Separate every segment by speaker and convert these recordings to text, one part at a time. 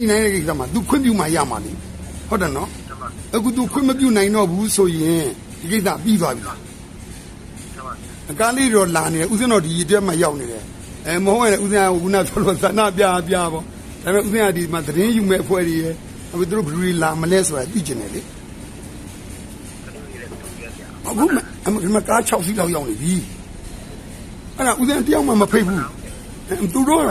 Speaker 1: ဒီနိုင်တဲ့ကိစ္စမှာ तू ခွင့်ပြုမှရမှာလေဟုတ်တယ်နော်အခု तू ခွင့်မပြုနိုင်တော့ဘူးဆိုရင်ဒီကိစ္စပြီးသွားပြီလားအကားလေးတော့လာနေတယ်ဦးစင်းတော့ဒီအတွက်မှရောက်နေတယ်အဲမဟုတ်ရင်ဦးစင်းကခုနဆိုလို့သနာပြပြပေါ့ဒါပေမဲ့ဦးစင်းကဒီမှာသတင်းယူမဲ့အဖွဲ့တွေရဲ့အခုသူတို့ဘယ်လိုလာမလဲဆိုတာသိကျင်တယ်လေအခုမှအမကမကား6စီးလောက်ရောက်နေပြီအဲ့ဒါဦးစင်းတယောက်မှမဖိတ်ဘူးသူတို့က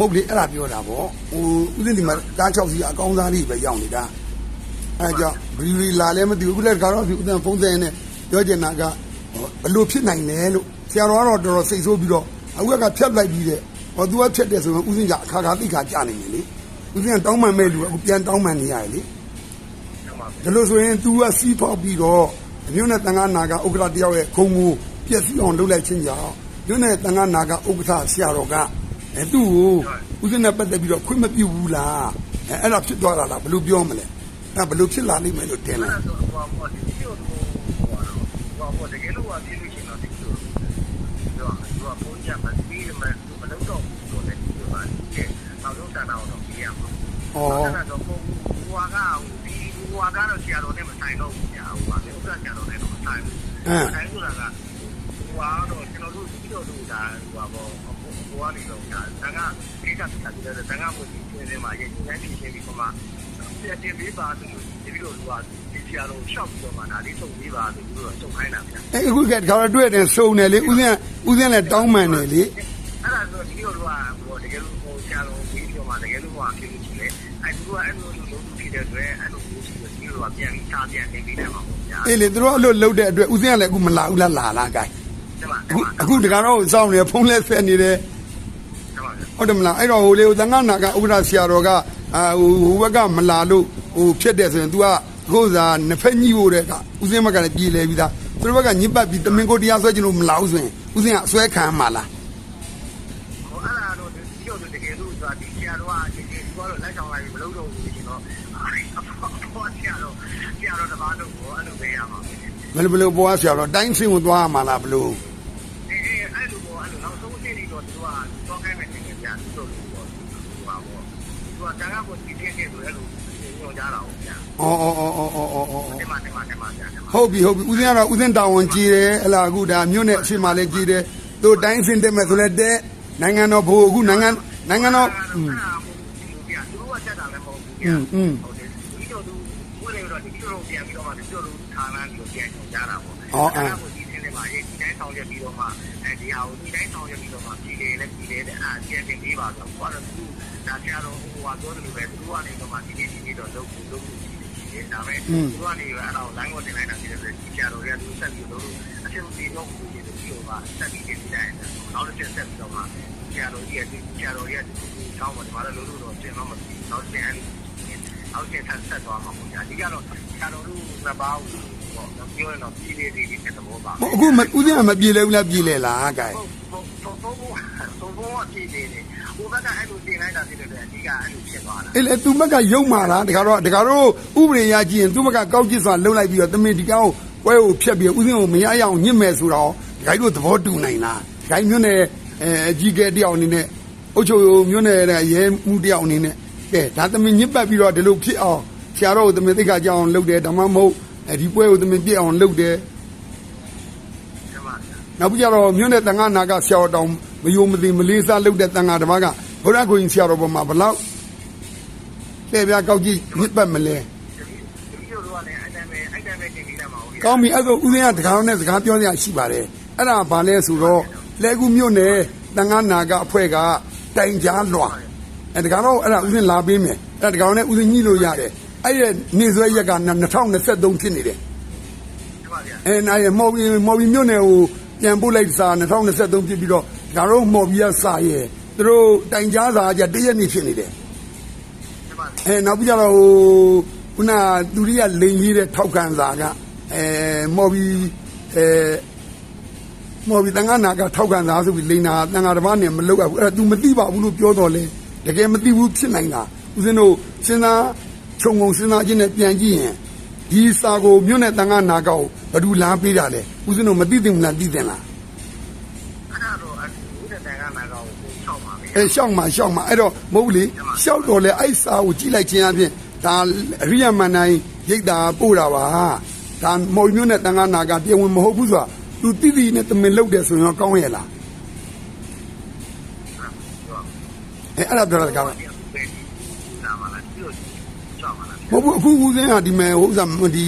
Speaker 1: မဟုတ်လေအဲ့ဒါပြောတာပေါ့ဟိုဥစဉ်ဒီမှာကား6စီးအကောင်းစားလေးပဲရောက်နေတာအဲ့ကြောင့်ဘီလီလာလည်းမသိဘူးခုလည်းကတော့ဒီဥစဉ်ဖုန်းဆိုင်နဲ့ပြောချင်တာကဘလို့ဖြစ်နိုင်လဲလို့ဆရာတော်ကတော့တော်တော်စိတ်ဆိုးပြီးတော့အခုကဖြတ်လိုက်ပြီးတဲ့ဟော तू ကဖြတ်တယ်ဆိုရင်ဥစဉ်ကအခါခါသိခါကြာနေတယ်လေဥစဉ်ကတောင်းမှန်မဲ့လူကအခုပြန်တောင်းမှန်နေရတယ်လေဒါလို့ဆိုရင် तू ကစီးပေါက်ပြီးတော့အမျိုးနဲ့တန်ခါနာကဥက္ကဋ္ဌတယောက်ရဲ့ခုံကိုပြည့်စည်အောင်လုပ်လိုက်ခြင်းကြောင့်မြို့နဲ့တန်ခါနာကဥက္ကဋ္ဌဆရာတော်က အဲသူ့ကိုဦးဇင်းနဲ့ပတ်သက်ပြီးတော့ခွင့်မပြုဘူးလားအဲအဲ့ဒါဖြစ်သွားတာလားဘယ်လိုပြောမလဲအဲဘယ်လိုဖြစ်လာလိမ့်မယ်လို့တင်လား
Speaker 2: ဟိုဟိုဒီလိုဟိုဟိုဟိုတကယ်လို့ว่าပြလို့ရှိရင်တော့ဒီလိုတော့သူကပုံကြမှာပြီးမှမလုပ်တော့ဘူးဆိုတဲ့ဒီလိုပါကဲနောက်ဆုံးတန်အောင်တော့ပြရမှာ
Speaker 1: ဩ
Speaker 2: အဲ့ဒါတော့ဟိုဟိုကဒီဟိုကတော့ဆရာတော်နဲ့မဆိုင်တော့ဘူးကြာဟိုပါလေဥစ္စာဆရာတော်နဲ့တော့မဆိုင်ဘူး
Speaker 1: အဲ
Speaker 2: အဲဆိုတာကဟိုကတော့ကျွန်တော်တို့ဒီလိုတို့ဒါဟိုပါ ဘောဟိုကနေတော့ဒါကကိစ္စဖြစ်တာဒီတန်ခါကိုဒီနေမှာရဲ့ဒီတိုင်းဖြစ်ချင်းပြီးတော့မှပြတင်ပေးပါဆိုလို့ဒီလိုလူကဒီဆရာတော်ရှောက်ပြီးတော့မှဒါလေးထုတ်ပေးပါဆိုပြီးတော့ထုတ်ခိုင်းတာဗျာ
Speaker 1: အဲအခုကတခါတော့တွေ့တယ်စုံတယ်လေဦးဇင်းဦးဇင်းလည်းတောင်းမှန်တယ်လေ
Speaker 2: အဲ့ဒါဆိုဒီလိုလူကဟိုတကယ်လို့ဟိုဆရာတော်ပြီးတော့မှတကယ်လို့ဟိုအဖြစ်လို့ရှိလေအဲ့ဒီကအဲ့လိုလူလုံးဖြစ်တဲ့အတွက်အဲ့လိုမျိုးရှိတယ်ဒီလိုကပြန်ပြီးချပြန်နေပြီးတယ်မှာပေါ့ဗျာ
Speaker 1: အေးလေသူတို့အဲ့လိုလုပ်တဲ့အတွက်ဦးဇင်းကလည်းအခုမလာဘူးလားလာလားကိုင်
Speaker 2: ဒီမှာ
Speaker 1: အခုအခုတခါတော့စောင့်နေတယ်ဖုန်းလဲဆက်နေတယ်
Speaker 2: ဒီမှာ
Speaker 1: ဟုတ်တယ်မလားအဲ့တော့ဟိုလေသံဃာနာကဥက္ကဋ္ဌဆရာတော်ကအာဟိုဟိုဘက်ကမလာလို့ဟိုဖြစ်တယ်ဆိုရင် तू ကအခုစားနှစ်ဖက်ညှိဖို့တဲ့ကဦးစင်းဘက်ကလည်းပြည်လဲပြီးသားသူတို့ဘက်ကညစ်ပတ်ပြီးတမင်ကိုတရားဆွဲချင်လို့မလာဘူးဆိုရင်ဦးစင်းကအဆွဲခံမှာလား
Speaker 2: ဟိုအဲ့ဒါတော့ဒီလိုတကယ်လို့ဆိုတာဒီဆရာတော်ကဒီဒီကတော့လိုက်ဆောင်လိုက်မလုပ်တော့ဘူးရှင်တော့အဖေါ်ဆရာတော်ဆရာတော်တပါးတော့အဲ့လိုပဲရမှာပဲ
Speaker 1: ဘယ်လိုဘယ်လိုပေါ်ဆရာတော်တိုင်းဆင်းကိုသွားမှာလားဘယ်လို
Speaker 2: သူကတန်ခါကိုဒီပြည့်နေဆိုအဲ့လိုညွှန်ကြတာပေါ့ဗျာ
Speaker 1: ဩဩဩဩဩဩဩ
Speaker 2: ဒီမှာဒီမှာဒီမှာဗျာ
Speaker 1: ဟုတ်ပြီဟုတ်ပြီဦးစင်းကတော့ဦးစင်းတာဝန်ကြီးတယ်အလားအခုဒါမြို့နယ်အရှိမလည်းကြီးတယ်သူတိုင်းဆင်းတက်မဲ့ဆိုလဲတဲ့နိုင်ငံတော်ဘို့အခုနိုင်ငံနိုင်ငံတော်
Speaker 2: อืมဗျာသူကတက်တာလည်းမဟုတ်ဘူး
Speaker 1: อื
Speaker 2: ဗျာ
Speaker 1: มอืม
Speaker 2: ဟုတ်တယ်ဒီလိုသူဘယ်လိုတော့ဒီလိုပြန်ပြီးတော့မှဒီလိုလူဌာနကိုပြန်ညွှန်ကြတာပေါ့
Speaker 1: အော်အဲ
Speaker 2: ကိုဒီစင်းလေးမှာရေးဒီတိုင်းဆောင်ရွက်ပြီးတော့မှအဲဒီဟာကိုဒီတိုင်းဆောင်ရွက်ပြီးတော့မှပြည်လေလည်းပြည်လေတဲ့အာပြန်တင်ပေးပါဆိုတော့ကိုကတော့သူ ဒါဆရာတော်ဟိုဟာပြောတယ်လို့ပဲသူကနေတော့မှဒီနေ့ဒီနေ့တော့လုပ်ဖို့လုပ်ဖို့ရှိတယ်ဒါပဲသူကနေအဲ့တော့ line ကိုတင်လိုက်တာဖြစ်တယ်ဆရာတော်ကသူဆက်ပြီးတော့အချင်းချင်းတော့ဘူးဒီလိုပါဆက်ပြီးတင်ပြတယ်နောက်တစ်ချက်ဆက်ပြီးတော့မှဆရာတော်ကြီးကဆရာတော်ကြီးကဒီကောင်းပါတယ်မလားလို့တော့ပြင်တော့မပြီးနောက်တစ်ချက်အောက်ချက်ဆက်ဆက်သွားမှာပေါ့ညာဒီကတော့ဆရာတော်တို့နှစ်ပါးကိုပေါ့ပြောရင်တော့ပြည်လေတွေဒီတဲ့သဘောပါ
Speaker 1: ဟိုအခုမဦးစင်းကမပြေလဲဘူးလားပြေလဲလားကဲ
Speaker 2: ဟုတ်ဟုတ်ဟုတ်ဟုတ်ဟုတ်ဟုတ်ပြည်လေတွေ ဟိုဘက်ကအဲ့လိုတင်လိုက်တာဖြစ်တယ်အဓိကအဲ့လိုဖြစ်သွားတာ
Speaker 1: အဲ့လေသူမကယုံမာလားတခါတော့တခါတော့ဥပဒေရကြည့်ရင်သူမကကောက်ကျစ်စွာလှုပ်လိုက်ပြီးတော့တမင်ဒီကောက်ပွဲကိုဖျက်ပြီးဦးစင်းကိုမရရအောင်ညှစ်မဲ့ဆိုတော့ဒီခိုင်တို့သဘောတူနိုင်လားဒီခိုင်မြို့နယ်အဲအကြီးကဲတယောက်အနေနဲ့အုတ်ချုပ်မြို့နယ်ရဲ့ရဲမှုတယောက်အနေနဲ့ကဲဒါတမင်ညှစ်ပတ်ပြီးတော့ဒီလိုဖြစ်အောင်ဆရာတော်ကိုတမင်သိက္ခာကြောင်းလုပ်တယ်ဓမ္မမဟုတ်အဲဒီပွဲကိုတမင်ပြည့်အောင်လုပ်တယ်
Speaker 2: ဒီမှာ
Speaker 1: နောက်ပြီးကြတော့မြို့နယ်တန်ခါနာကဆရာတော်တောင် မယုံမသိမလေးစားလုပ်တဲ့တန်ခါတစ်ပါးကဘုရားကိုရင်ဆရာတော်ပေါ်မှာဘလောက်တဲ့ပြကောက်ကြည့်ညစ်ပတ်မလဲ
Speaker 2: ဒီလိုလိုကလည်းအဲ့တိုင်းပဲအဲ့တိုင်းပဲတင်ပြီးလာမှာဟုတ်
Speaker 1: ကောင်းပြီအဲ့ဒါဦးဇင်းကတကားနဲ့စကားပြောစရာရှိပါတယ်အဲ့ဒါဘာလဲဆိုတော့လဲကူမြို့နယ်တန်ခါနာကအဖွဲ့ကတိုင်ကြားလွှာအဲ့တကားတော့အဲ့ဒါဦးဇင်းလာပေးမယ်အဲ့ဒါတကားနဲ့ဦးဇင်းညှိလို့ရတယ်အဲ့ဒီနေဆွဲရက်က2023ဖြစ်နေတယ်
Speaker 2: ဒီမှာဗျာ
Speaker 1: အဲနိုင်မော်ဘီမော်ဘီမြို့နယ်ကိုပြန်ပို့လိုက်စာ2023ဖြစ်ပြီးတော့ ဒါတော့မော်ဘီကစာရဲ့သူတို့တိုင်ကြားစာကြတရက်နေဖြစ်နေတယ်
Speaker 2: ဒီမှာ
Speaker 1: အဲနောက်ပြီးကြတော့ဟိုခုနသူရိယလိန်ကြီးတဲ့ထောက်ခံစာကအဲမော်ဘီအဲမော်ဘီတန်ခါနာကထောက်ခံစာဆိုပြီးလိန်နာတန်ခါတစ်ပါးနဲ့မလုပ်ရဘူးအဲ့ဒါ तू မသိပါဘူးလို့ပြောတော့လေတကယ်မသိဘူးဖြစ်နိုင်တာဦးဇင်းတို့စဉ်းစားခြုံငုံစဉ်းစားခြင်းနဲ့ပြန်ကြည့်ရင်ဒီစာကိုမြို့နယ်တန်ခါနာကောဘယ်သူလာပေးတာလဲဦးဇင်းတို့မသိသင့်ဘူးလားသိသင့်လား
Speaker 2: အဲ့ဒါတော့အခုတဲ့တန်ခါနာကောင်ကိုချောက်ပါပဲ
Speaker 1: အဲရှောက်မှာရှောက်မှာအဲ့တော့မဟုတ်ဘူးလေရှောက်တော့လေအဲ့စာကိုကြည့်လိုက်ခြင်းအပြင်ဒါအရိယမန်နိုင်ရိတ်တာပို့တာပါဒါမော်မျိုးနဲ့တန်ခါနာကပြေဝင်မဟုတ်ဘူးဆိုတာသူတိတိနဲ့တမင်လောက်တယ်ဆိုရင်ကောင်းရဲ့လားအဲအဲ့ဒါပြောတာကောင်းတယ်
Speaker 2: လာပါလားပြီးတော့ကြောက်ပါလား
Speaker 1: မဟုတ်ဘူးအခုဦးစင်းကဒီမဲ့ဟိုဥစားဒီ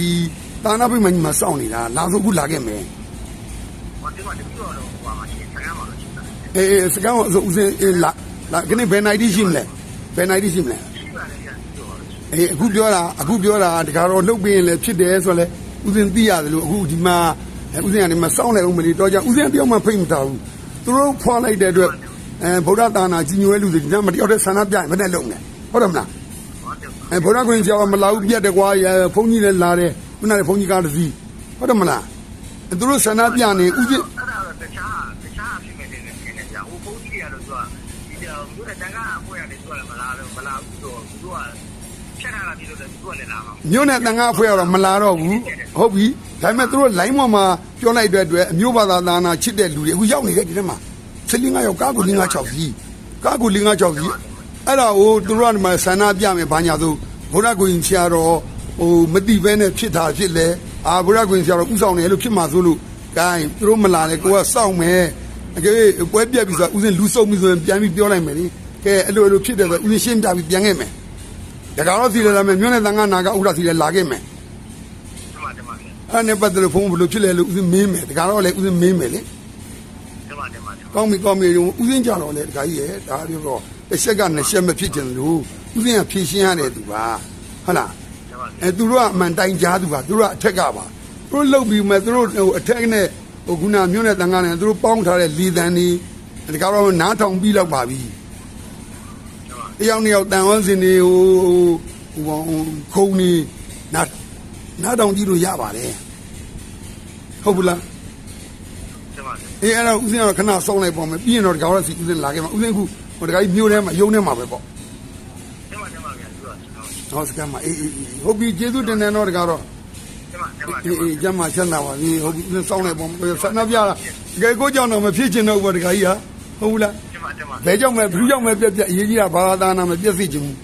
Speaker 1: တာနာပိတ်မကြီးမှာစောင့်နေတာလာဆိုအခုလာခဲ့မယ်
Speaker 2: ဟောဒီမှာတပြီးတော့ဟိုမှာရှိစကားမှာလို့ရှိတာ
Speaker 1: အေးအေးစကောင်းဆိုဦးစင်းအေးလာလာခနေ့ဘယ်နိုင်တိရှိမလဲဘယ်နိုင်တိရှိမလဲ
Speaker 2: ရှိပါတယ်ကြာပြီးတော့
Speaker 1: အေးအခုပြောတာအခုပြောတာတခါတော့လှုပ်ပြရင်လည်းဖြစ်တယ်ဆိုတော့လေဥစဉ်သိရတယ်လို့အခုဒီမှာဥစဉ်ကနေမစောင့်လိုက်အောင်မလို့တော့ကြဥစဉ်တယောက်မှဖိတ်မတာဘူးသူတို့ဖွာလိုက်တဲ့အတွက်အဲဗုဒ္ဓတာနာကြီးညိုရဲလူတွေဒီကမတယောက်တည်းဆန္ဒပြရင်မနဲ့လုံးနဲ့ဟုတ်တယ်မလား
Speaker 2: ဟောတယ်
Speaker 1: အဲဗုဒ္ဓကွင်ကျော်မလာဘူးပြတ်တယ်ကွာဘုန်းကြီးလည်းလာတယ်ခုနကဘုန်းကြီးကားတစ်စီးဟုတ်တယ်မလားသူတို့ဆန္ဒပြနေဥစဉ်
Speaker 2: တော့သူကတန်ခါအပွဲရတယ်သူကလည်းမလာတော့မလာဘူးတော့သူကဖြတ်ထားတာပြီးတော့သူကလည်းလာမှာ
Speaker 1: မြို့နဲ့တန်ခါအဖွဲကတော့မလာတော့ဘူးဟုတ်ပြီဒါပေမဲ့သူတို့ line ပေါ်မှာပြောလိုက်တဲ့အတွက်အမျိုးဘာသာသာနာချစ်တဲ့လူတွေအခုရောက်နေတဲ့ဒီထဲမှာစလင်းငါရောက်ကားကိုလင်းငါ6စီးကားကိုလင်းငါ6စီးအဲ့ဒါကိုသူတို့ကဒီမှာဆန္ဒပြမယ်ဘာညာဆိုဘုရားကိုရင်ဆရာတော်ဟိုမတိဘဲနဲ့ဖြစ်တာဖြစ်လဲအာဘုရားကိုရင်ဆရာတော်ဥဆောင်တယ်လို့ဖြစ်မှာဆိုလို့ဂိုင်းသူတို့မလာနဲ့ကိုကစောင့်မယ်အကယ်၍ပွဲပြက်ပြီဆိုတော့ဥစဉ်လူစုံပြီဆိုရင်ပြန်ပြီးပြောလိုက်မယ်လေ ကဲအဲ့လိုအဲ့လိုဖြစ်တယ်ဆိုဥစဉ်ရှင်းပြပြီးပြန်ခဲ့မယ်ဒါကတော့စီလည်းလာမယ်မြို့နယ်တန်ခါနာကဥဒ္ဒစီလည်းလာခဲ့မယ်
Speaker 2: တမတမပြန်
Speaker 1: အဲ့ဒါနဲ့ပတ်သက်လို့ဖုန်းဘယ်လိုဖြစ်လဲလို့ဥစဉ်မင်းမယ်ဒါကတော့လည်းဥစဉ်မင်းမယ်လေ
Speaker 2: တမတမတမ
Speaker 1: ကောင်းပြီကောင်းပြီဥစဉ်ကြတော့လေဒါကြီးရဲ့ဒါပြောတော့တစ်ချက်ကနှစ်ချက်မဖြစ်ကြလို့ဥစဉ်ကဖြည့်ရှင်းရတယ်သူပါဟုတ်လား
Speaker 2: တမ
Speaker 1: အဲသူတို့ကအမှန်တိုင်ကြားသူပါသူတို့ကအထက်ကပါသူတို့လှုပ်ပြီးမှသူတို့ဟိုအထက်နဲ့ဟိုခုနမြို့နယ်တန်ခါနဲ့သူတို့ပေါင်းထားတဲ့လီတန်နေဒါကတော့နားထောင်ပြီးတော့ပါပြီတ ယောက်နှစ်ယောက်တန်ဝန်းစင်နေဟိုဟိုခုံနေနားနားထောင်ကြည့်လို့ရပါတယ်ဟုတ်ဘူးလား
Speaker 2: တမ
Speaker 1: အေးအဲ့တော့ဦးစင်းကတော့ခဏစောင်းလိုက်ပေါ့မယ်ပြီးရင်တော့ဒီကောင်ရစီဦးစင်းလာခဲ့မှာဦးစင်းခုဟိုတခါကြီးမြို့ထဲမှာရုံထဲမှာပဲပေါ့
Speaker 2: တမတမပြန်သူက
Speaker 1: ဟောစကမ်းမှာအေးအေးအေးဟုတ်ပြီကျေးဇူးတင်တယ်တော့ဒီကတော့
Speaker 2: တမတမတ
Speaker 1: အေး
Speaker 2: မ
Speaker 1: အေးကျမ်းမှာချက်လာပါပြီဟုတ်ပြီဦးစင်းစောင်းလိုက်ပေါ့မယ်ဆန္ဒပြတာတကယ်ကိုကြောင့်တော့မဖြစ်ချင်တော့ဘူးပေါ့ဒီခါကြီးဟာ ဟုတ်ဘူးလား
Speaker 2: တမတမ
Speaker 1: ဘယ်ကြောင့်မဲဘူးကြောင့်မဲပြက်ပြက်အရေးကြီးတာဘာသာနာမပြက်စီချင်ဘူး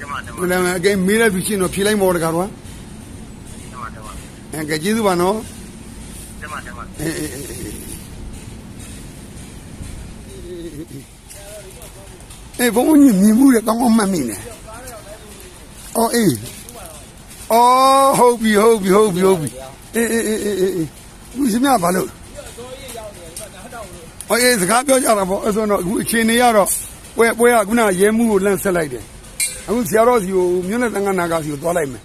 Speaker 2: တမတမ
Speaker 1: ဘယ်လဲအကဲမေးလိုက်ပြီးရှင်းတော့ဖြေလိုက်မော်ဒီကတော့
Speaker 2: တမတမ
Speaker 1: အဲကဲကျေးဇူးပါနော်
Speaker 2: တမတမ
Speaker 1: အေးအေးအေးအေးအေးဘုန်းကြီးမြင်မှုတဲ့ကောင်းကောင်းမှတ်မိနေအော်အေးအော်ဟုတ်ပြီဟုတ်ပြီဟုတ်ပြီဟုတ်ပြီအေးအေးအေးအေးအေးအေးဘူးစမြဘာလို့ အော်အေးစကားပြောကြတာပေါ့အဲ့ဆိုတော့အခုအချိန်နေရတော့ပွဲပွဲကခုနရဲမှုကိုလန့်ဆက်လိုက်တယ်အခုဆရာတော်စီကိုမြို့နယ်တန်ခါနာကစီကိုသွားလိုက်မယ်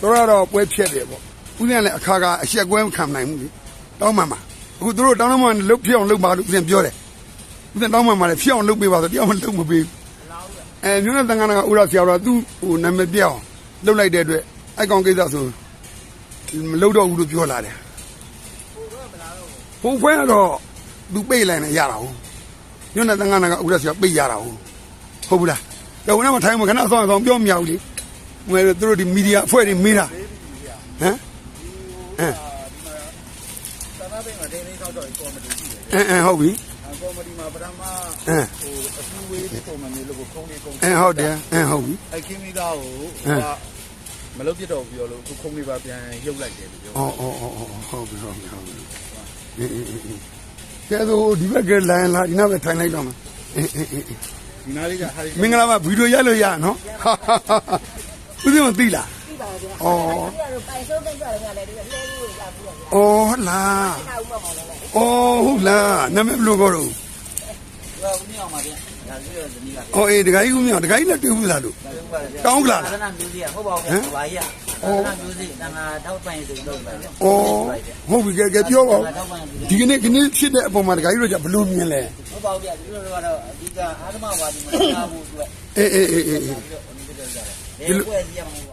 Speaker 1: တော့တော့ပွဲဖြတ်တယ်ပေါ့ဦးဇင်းကလည်းအခါကအရှက်ကွဲမခံနိုင်ဘူးလေတောင်းမှမှာအခုတို့တောင်းမှလှုပ်ဖြစ်အောင်လှုပ်ပါလို့ဦးဇင်းပြောတယ်ဦးဇင်းတောင်းမှမှာလည်းဖြစ်အောင်လှုပ်ပေးပါဆိုတရားမှလှုပ်မပေးဘူးအဲမြို့နယ်တန်ခါနာကဦးရဆရာတော်သူ့ဟိုနာမည်ပြောင်းလှုပ်လိုက်တဲ့အတွက်အဲ့ကောင်ကိစ္စဆိုမလှုပ်တော့ဘူးလို့ပြောလာတယ်ဘုံဖွဲကတော့ သူပိတ်လိုက်နေရတာဟုတ်မြို့နယ်တန်ခါနာကဦးရဆရာပိတ်ရတာဟုတ်ဟုတ်ဘူးလားတော့ဝင်မထိုင်မခဏဆောင်ဆောင်ပြောမရဘူးလေငွေတို့ဒီမီဒီယာအဖွဲ့တွေမေးတာဟမ်အဲ
Speaker 3: သာသနာ့ဘိတ်မှာဒိန်းလေးထောက်တော့ကော်မတီရှိတယ်
Speaker 1: အဲအဲဟုတ်ပြီ။
Speaker 3: ကော်မတီမှာပထမ
Speaker 1: အဲ
Speaker 3: ဟိုအစည်းအဝေးပုံမှန်မျိုးလို့ခုံးနေခုံး
Speaker 1: အဲဟုတ်တယ်အဲဟုတ်ပြီ
Speaker 3: အဲခင်းမိသားကိုဟိုကမလုပ်ပြတော့ဘူးပြောလို့ခုခုံးလေးပါပြန်ရုပ်လိုက်တယ်လို့ပြော
Speaker 1: အော်အော်အော်အော်ဟုတ်ပြီဟုတ်ပြီဟုတ်ပြီအေးအေးအေးအေး ကဲတော့ဒီဘက်ကလိုင်းလာဒီနောက်ပဲထိုင်လိုက်တော့မှာအေးအေးအေးအေး
Speaker 3: ဒီနားလေးကဟာဒီ
Speaker 1: မင်္ဂလာပါဗီဒီယိုရိုက်လို့ရနော်ဟာဟာဟာဦးဇင်းမသိလား
Speaker 4: သိပါဗျာ
Speaker 1: အော်။
Speaker 4: ဒီကတော့ပိုင်စိုးကိစ္စလည်းလည်းဒီလဲလေးကိုရဘူးဗျာ
Speaker 1: အော်လာ။
Speaker 4: ထားဦးမပါလည်း
Speaker 1: အော်ဟုတ်လားနာမည်ဘယ်လိုခေါ်တော့
Speaker 3: ကဦးမြအောင်ပါဗျာဒါဆိုရဇနီးက
Speaker 1: အော်အေးဒကာကြီးဦးမြောင်ဒကာကြီးလည်းတွေ့ဘူးလားလို့ကောင်းကလား
Speaker 5: သာသနာမျိုးစီကဟုတ်ပါဘူးခင်ဗျာဘာကြီးကသာ သနာမျိုးစီတန်ခါထောက်ပံ့ရေးဆိုလို့ပဲဗျာ
Speaker 1: အော်ဟုတ်ပြီကဲကဲပြောပါဦး
Speaker 5: ထောက်ပံ့ရေး
Speaker 1: ဒီကနေ့ခင်းဖြစ်တဲ့အပေါ်မှာဒကာကြီးတို့ကဘယ်လိုမြင်လဲ
Speaker 5: ဟုတ်ပါဘူးဗျာဒီလိုတော့ကတော့အဓိကအာသမဝါဒီမှာနားဖို့အတွက်
Speaker 1: အေးအေးအေးအေး
Speaker 5: ပြီးတော့ဒီလို